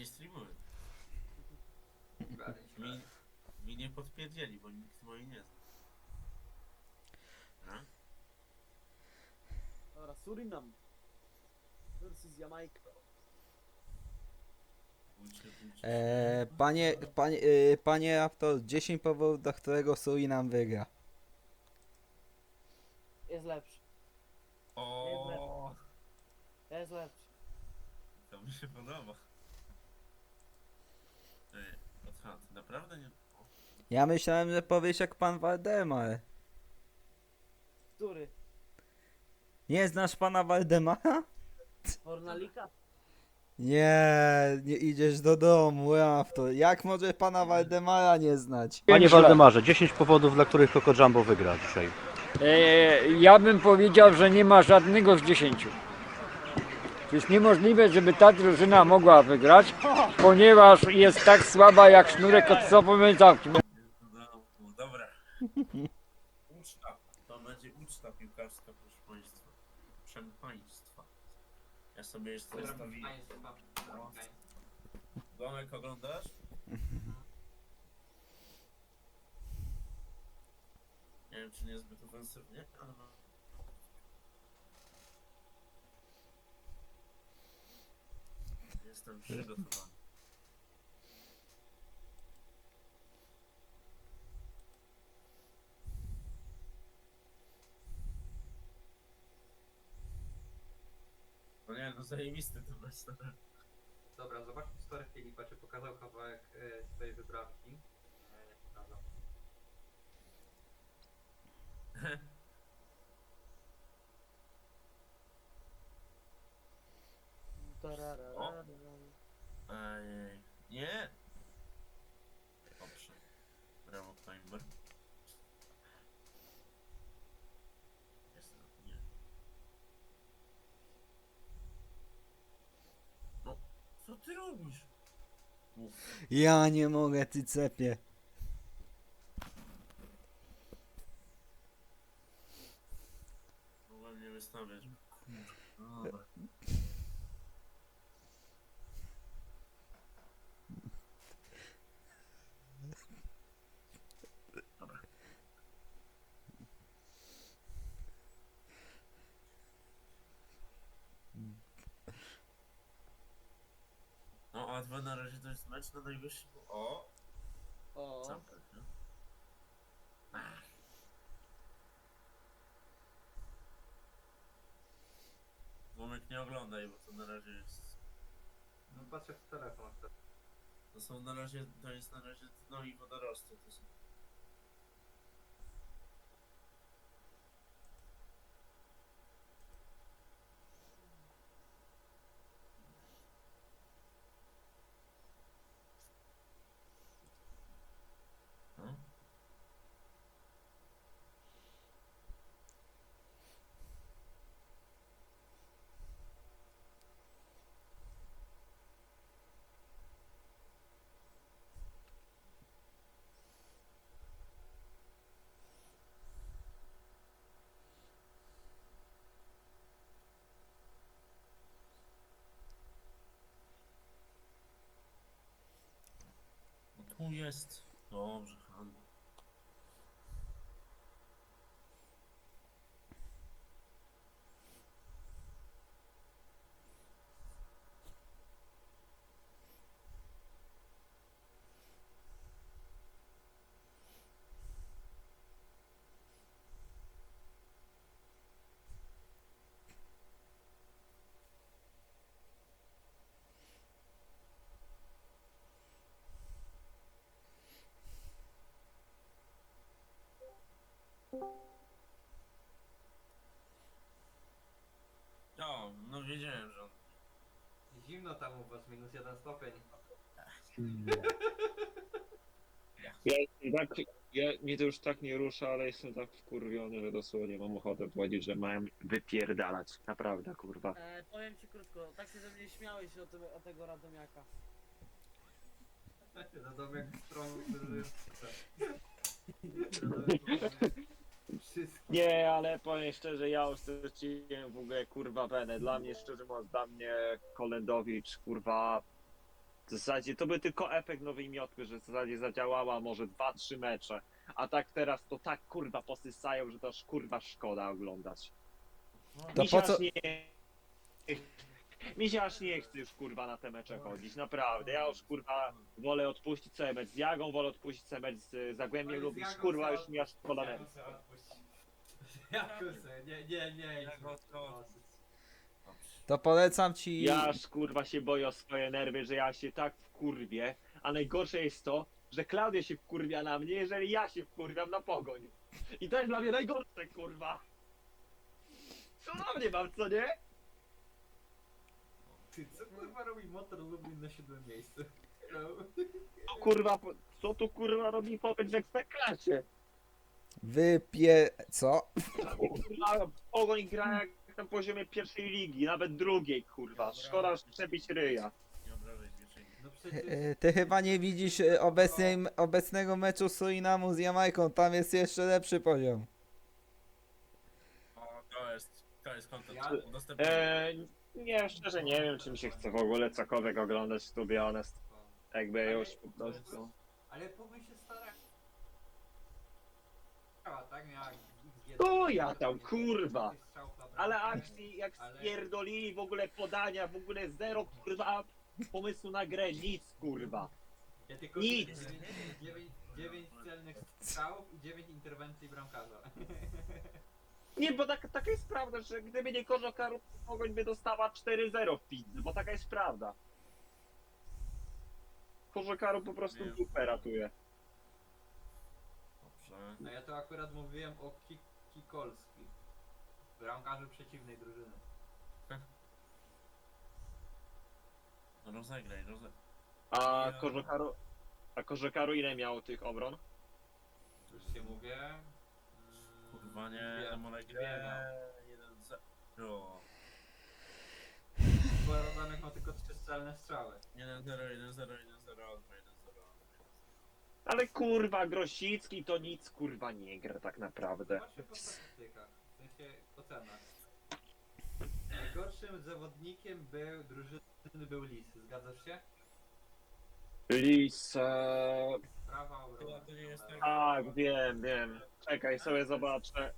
nie streamuję. Mi, mi nie podpierdzieli, bo nikt mojej nie zna. No? Dobra, Surinam versus Jamajka. Bójcie, bójcie. Eee, panie, panie, yy, panie Apto, 10 powodów, dla którego Surinam wygra. Jest lepszy. O, Jest lepszy. to mi się podoba. Ej, Otwa, ty naprawdę nie... O, Ja myślałem, że powiesz jak pan Waldemar. Który? Nie znasz pana Waldemara? Fornalika? Nie, nie idziesz do domu, Apto. Jak może pana Waldemara nie znać? Panie Waldemarze, 10 powodów, dla których Coco Jumbo wygra dzisiaj. E, ja bym powiedział, że nie ma żadnego z dziesięciu. To jest niemożliwe, żeby ta drużyna mogła wygrać, ponieważ jest tak słaba jak sznurek od sopowej zamki. Uczta. To będzie uczta piłkarska, proszę państwa. Proszę państwa. Ja sobie jeszcze zostawiłem. Domek oglądasz? Nie wiem, czy nie zbyt ofensywnie, ale... no. Jestem przygotowany. No nie, no zajebisty to jest. Dobra, zobaczmy story Filipa, czy pokazał kawałek e, swojej wyprawki. E, nie pokazał. Tararara. Ej, nie! Dobrze. Brawo, Climber. Jest, nie. No, co ty robisz? Ja nie mogę, ty cepie. mogłem nie wystawiać. Kurwa, no dobra. Dobra. No, a dwa na razie to jest mecz na najwyższym. O! O, Zamknę, nie? Ach. Womek nie oglądaj, bo to na razie jest. No patrzę w telefon. To są na razie, to jest na razie dno i wodorosty. To są. No. No tu jest. Dobrze, O, no wiedziałem, że on. Zimno tam u was, minus jeden stopień. Ja, jestem tak, ja, mnie to już tak nie rusza, ale jestem tak wkurwiony, że dosłownie mam ochotę powiedzieć, że mają wypierdalać. Naprawdę, kurwa. e, powiem ci krótko, tak się ze mnie śmiałeś o, tym, o tego Radomiaka. Na domek stron, który... Wszystko. Nie, ale powiem szczerze, ja już straciłem w ogóle kurwa wenę. Dla mnie, szczerze mówiąc, dla mnie Kolendowicz, kurwa, W zasadzie to by tylko efekt nowej miotły, że w zasadzie zadziałała może 2-3 mecze. A tak teraz to tak kurwa posysają, że to aż kurwa szkoda oglądać. To mi po co- nie... Mi się aż nie chce już kurwa na te mecze chodzić, naprawdę. Ja już kurwa wolę odpuścić sobie mecz z Jagą, wolę odpuścić sobie mecz z Zagłębiem lub już kurwa już mi aż szkoda nerwów. Nie, nie, nie. To polecam ci. Ja aż kurwa się boję o swoje nerwy, że ja się tak wkurwię, a najgorsze jest to, że Klaudia się wkurwia na mnie, jeżeli ja się wkurwiam na pogoń. I to jest dla mnie najgorsze, kurwa. Co na mnie mam, co nie? Ty, co kurwa robi motor Lublin na siódmym miejscu? No. Co kurwa, po- co tu kurwa robi pogoń w ekstraklasie? Wypie. Co? Kurwa, pogoń gra jak na poziomie pierwszej ligi, nawet drugiej, kurwa. Szkoda przebić ryja. Nie obrażaj. No przecież... E, Ty chyba nie widzisz e, obecnej, obecnego meczu Surinamu z Jamajką. Tam jest jeszcze lepszy poziom. To to kontent. Ja-. Eee, nie, szczerze nie wiem, czy mi się chce w ogóle cokolwiek oglądać, to be honest. Jakby już po prostu... Ale się stara... Tak, miała XG. O, ja tam, kurwa. Ale akcji, jak Ale- spierdolili w ogóle podania, w ogóle zero, kurwa, pomysłu na grę, nic, kurwa. Ja tylko Nic. 9, 9 celnych strzałów i 9 interwencji bramkarza. Nie, bo tak, taka jest prawda, że gdyby nie Korzo Karu, Pogoń by dostała 4-0 w pizzy, bo taka jest prawda. Karu po prostu Nie. dupę ratuje. Dobrze. A ja to akurat mówiłem o Ki Kikolski. Bramkarzu przeciwnej drużyny. No rozegraj, rozegraj. A Ja- Karu, a Korzo Karu ile miało tych obron? Już się mówię. Kurwa nie, dwie- Molegre. dwie Jeden zero. Bo Rodanek ma tylko trzy strzelne strzały. 1-0, 1-0, 1-0, 2-1-0. Ale kurwa, Grosicki to nic kurwa nie gra tak naprawdę. Zobaczmy po statystykach, w sensie ocenach. Najgorszym zawodnikiem był drużyny był Lis, zgadzasz się? Lis, e... Tak. wiem, wiem. Czekaj, sobie zobaczę.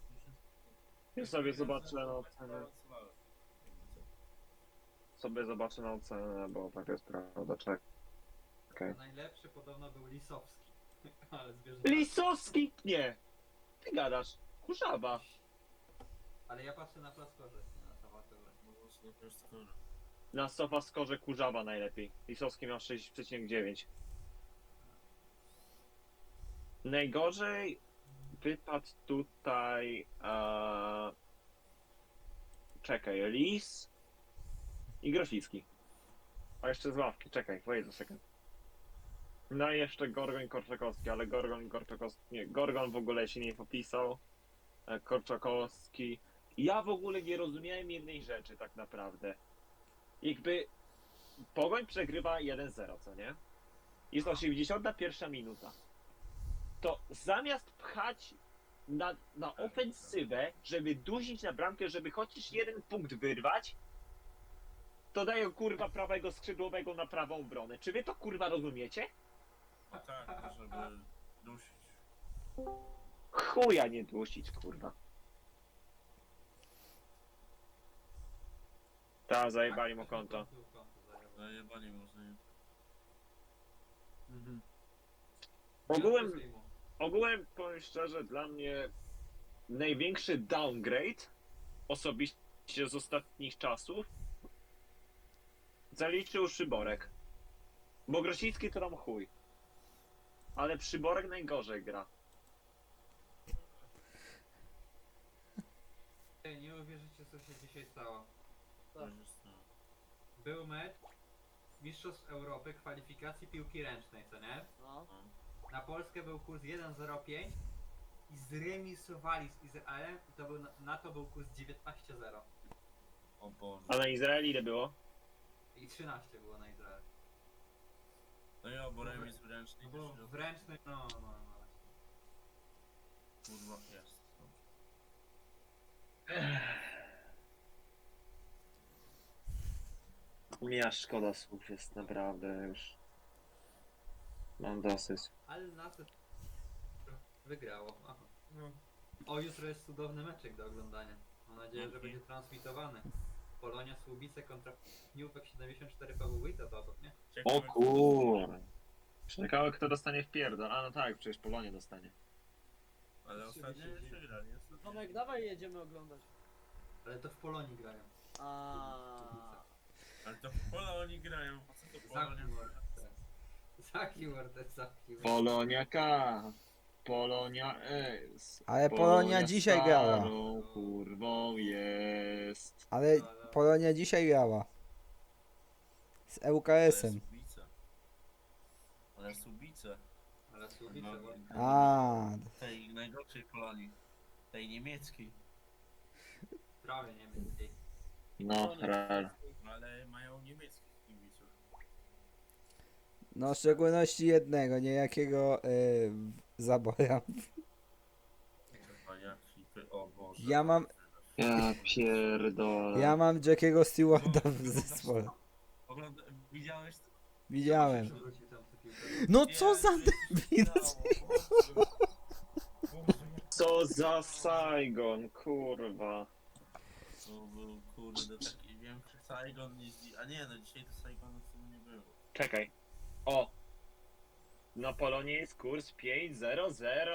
Ja sobie zobaczę na ocenę. Sobie zobaczę na ocenę, bo tak jest prawda, czekaj. Najlepszy podobno był Lisowski. Ale zwierzę. Lisowski? Nie! Ty gadasz. Kurzawa. Ale ja patrzę na plaskorze, nie na. Na sofa skorze kurzawa najlepiej. Lisowski miał 6,9. Najgorzej wypadł tutaj. E... Czekaj, Lis i Grosicki. A jeszcze z ławki, czekaj, wait a second. No i jeszcze Gorgon Korczakowski, ale Gorgon Korczakowski. Nie, Gorgon w ogóle się nie popisał. E, Korczakowski. Ja w ogóle nie rozumiałem jednej rzeczy tak naprawdę. Jakby Pogoń przegrywa 1-0, co nie? Jest 81 minuta. To zamiast pchać na, na ofensywę, żeby dusić na bramkę, żeby chociaż jeden punkt wyrwać, to dają kurwa prawego skrzydłowego na prawą obronę. Czy wy to kurwa rozumiecie? No tak, żeby dusić. Chuja nie dusić, kurwa. Ta, zajebali mu konto. Zajebanie można nie. Ogółem, ogółem powiem szczerze, dla mnie największy downgrade osobiście z ostatnich czasów zaliczył Szyborek. Bo Grosicki to tam chuj. Ale Przyborek najgorzej gra. Nie uwierzycie co się dzisiaj stało. Tak. Był mecz Mistrzostw Europy kwalifikacji piłki ręcznej, co nie? No. Na Polskę był kurs 1,05 i zremisowali z Izraelem i to był, na, to był kurs 19,0 O Boże. A na Izrael ile było? i 13 było na Izrael. No i obo remis wręczny No też bo w ręcznej, no, no, no. kurwa jest. Mi aż szkoda słów jest naprawdę już. Mam dosyć. Ale nas wygrało. Aha. No. O, jutro jest cudowny meczek do oglądania. Mam nadzieję, że Jaki? będzie transmitowany. Polonia Słubice kontra Pniówek 74 PWW to to, nie? Ciekawe, O kto kur... Ciekawe kto dostanie w pierdol. A no tak, przecież Polonia dostanie. Ale ostatnio już wygrali. ostatnio. Tomek, dawaj jedziemy oglądać. Ale to w Polonii grają. A. Ale to w oni grają. A co to Polonia? Zaki Mortes. Polonia K. Polonia S. Ale Polonia dzisiaj grała. starą kurwą jest. Ale Polonia dzisiaj grała. Z Ale ŁKS-em. Subice. Ale Subice. Ale Słubice, No, bo... A, Tej najgorszej Polonii. Tej niemieckiej. prawie nie wiem. No, rel. Ale mają niemieckich kibiców. no w szczególności jednego, niejakiego y, Zabora. Ty, o Boże. Ja mam- Ja pierdolę. Ja mam Jackiego Stewarda w zespole. Ogląda... Widziałeś to? Widziałem. No co za debil. Boże, Co za Saigon, kurwa. To był kurde taki większy Saigon niż... dzi- A nie no, dzisiaj to Saigonu w sumie nie było. Czekaj. O! Na Polonie jest kurs 5.00.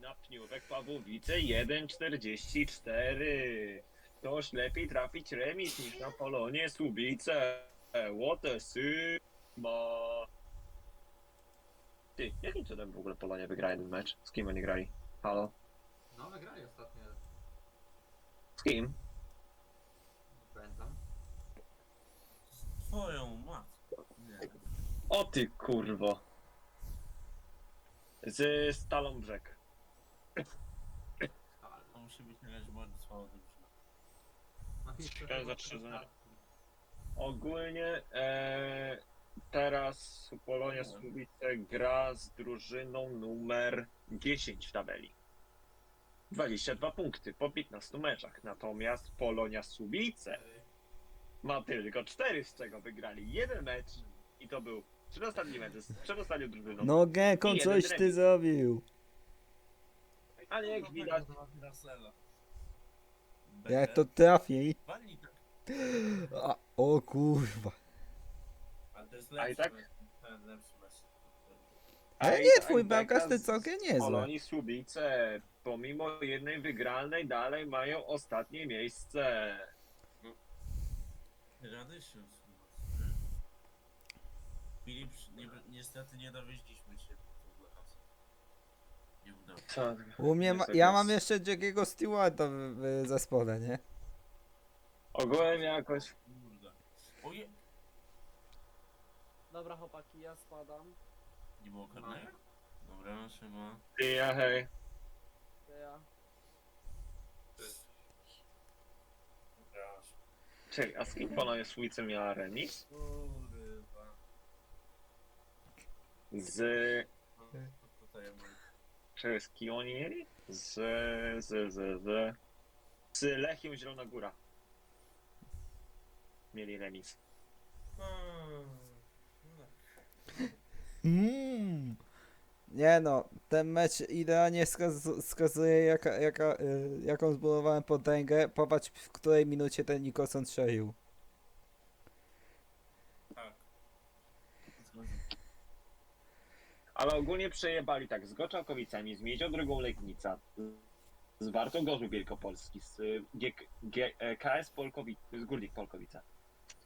Na Pniówek Pawłowice 1.44. Toż lepiej trafić remis niż na Polonie Słubice. What a syma. Ty, jakim cudem w ogóle Polonia wygra jeden mecz? Z kim oni grali? Halo? No, wygrali ostatnio. Z kim? Pamiętam. Twoją matkę. Nie. O ty kurwo. Z Stalą Brzeg. Ale. To musi być jakaś bardzo słaba drużyna. No i to. Ogólnie e, teraz Polonia Słubice gra z drużyną numer 10 w tabeli. 22 punkty po 15 meczach. Natomiast Polonia Słubice ma tylko 4, z czego wygrali jeden mecz i to był przedostatni mecz z przedostatnią drużyną. No Gekon, I jeden coś ty remis. zrobił. Ale jak widać. Jak to trafi. Walnij tak. A, o kurwa. Ale to jest A i lepszy tak? mecz. Ten lepszy mecz. Ale i nie, tak twój bramkarz ty z całkiem niezły. Polonii Słubice pomimo jednej wygranej dalej mają ostatnie miejsce. Rady się. Filip, nie, niestety nie dowieźliśmy się do Blachasa. Nie udało się. Co? U mnie ma, ja mam jeszcze Jackiego Stewarda w, w zespole, nie? Ogółem jakoś Kurde. Oje... Dobra chłopaki, ja spadam. Nie było karnego? Dobra, trzyma. Ty, ja hej. Ja. Czekaj, a z kim Polonia Słubice miała remis? Z... No, to tutaj mam. Czekaj, z kim oni mieli? Z... z... z... z... Z Lechią Zielona Góra. Mieli remis. Hmm. Mm. Nie no, ten mecz idealnie skaz- skazuje jaka, jaka, y, jaką zbudowałem potęgę. Popatrz w której minucie ten Nicholson strzelił. Tak. Ale ogólnie przejebali tak, z Goczałkowicami, z Miedzią Drugą Legnica, z Wartą Gorzów Wielkopolski, z G, e, KS z Górnik Polkowice,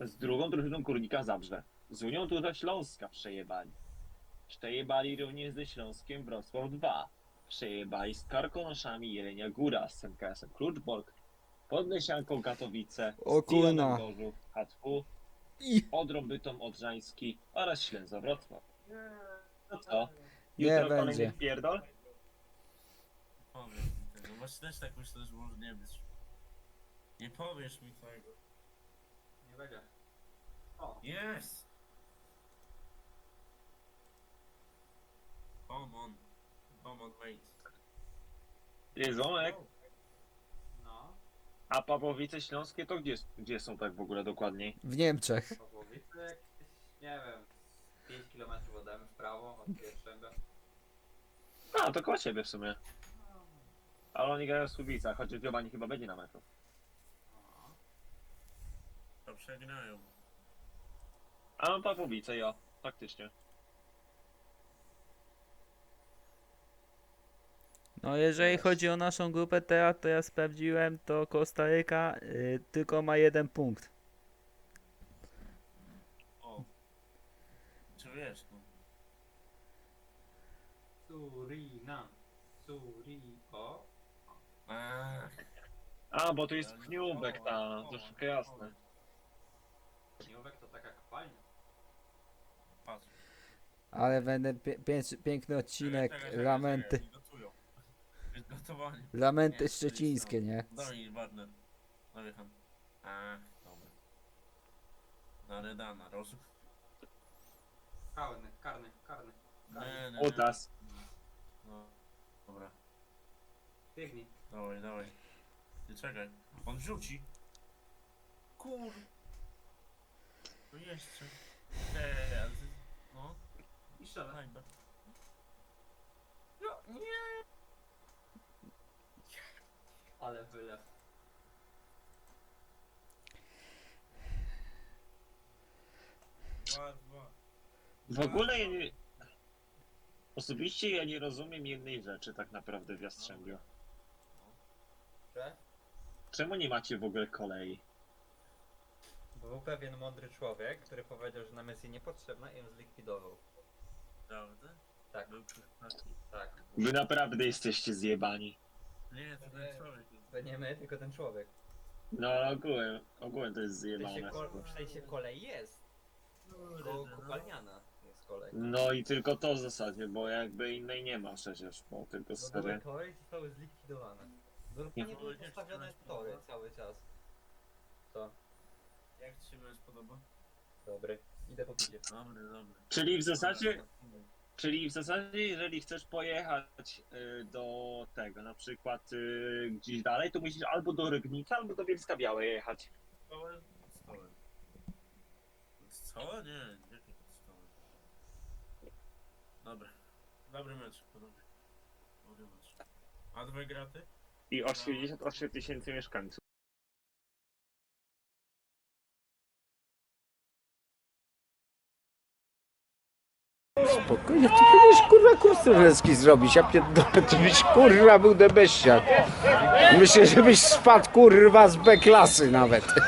z drugą drużyną Górnika Zabrze, z Unią Tuza Śląska przejebali. Przejebali również ze Śląskiem Wrocław 2. Przejebali z Karkonoszami Jelenia Góra, z MKS-em Kluczbork, Podlesianką Katowice, O kurna. Gorzów, HTW, I Odrą Bytom Odrzański oraz Ślęza Wrocław. No co? Nie Jutro będzie. kolejny wpierdol? Powiesz mi tego. Właśnie też tak myślę, że może nie być. Nie powiesz mi tego. Nie będzie. O, Yes! Come on. Come on, mate. Ty, Zomek, no. a Pawłowice Śląskie to gdzie, gdzie są tak w ogóle dokładniej? w Niemczech. Pawłowice jakieś, nie wiem. 5 km ode mnie w prawo, od pierwszego. A, to koło ciebie w sumie. Ale oni grają w Słubicach, chociaż Giovanni chyba będzie na meczu. To przegnają. A no to Słubice, jo, faktycznie. No jeżeli chodzi o naszą grupę teraz, to ja sprawdziłem, to Kostaryka y, tylko ma jeden punkt. O. Czy wiesz, no. Surinam. Suri... O. Ach, A, bo to jest Kniubek ta, to wszystko jasne. Kniówek to taka kopalnia. patrz. Ale będę pie, pięć, piękny odcinek, Czekaj, czekaj, lamenty, czekaj, gotowanie. lamenty Nie, szczecińskie, nie? Daj Warner. Nawiecham. Ach, dobra. Na Redana, rozum? Karny, karny, karny. karny. Nie, nie, nie. Utas. No, dobra. Biegnij. Dawaj, dawaj. Ty czekaj. On rzuci. Kur... No jeszcze. Ej, ale ty... No, I strzelaj. hańba. No, nie! Dwa, dwa. W ogóle ja nie... Osobiście ja nie rozumiem jednej rzeczy tak naprawdę w Jastrzębiu. Czemu nie macie w ogóle kolei? Był pewien mądry człowiek, który powiedział, że na Messi niepotrzebna i ją zlikwidował. Prawda? Tak, Był taki. tak. Wy naprawdę jesteście zjebani. Nie, to ten człowiek. To nie my, tylko ten człowiek. No ale ogółem, ogółem to jest W sensie, zjebane. w sensie kolej jest. Tylko no. kopalniana jest kolej. No i tylko to w zasadzie, bo jakby innej nie ma przecież, bo tylko No były sery. tory zostały zlikwidowane. Normalnie były Nie. postawione tory cały czas. Co? Jak ci się mecz podoba? Dobry. Idę po picie. Dobry, dobry. Czyli w zasadzie, czyli w zasadzie jeżeli chcesz pojechać y, do tego, na przykład y, gdzieś dalej, to musisz albo do Rybnika, albo do Bielska Białej jechać. Stołem? Stołem. Co? Nie, pod stołem? Dobra. Dobry mecz, podobnie. Dobry mecz. A dwie graty? I 88 tysięcy mieszkańców. Spokojnie, ty powinieneś kurwa kurs trenerski zrobić, ja pierdolę, ty byś kurwa był debeściak. Myślę, żebyś spadł kurwa z B klasy nawet.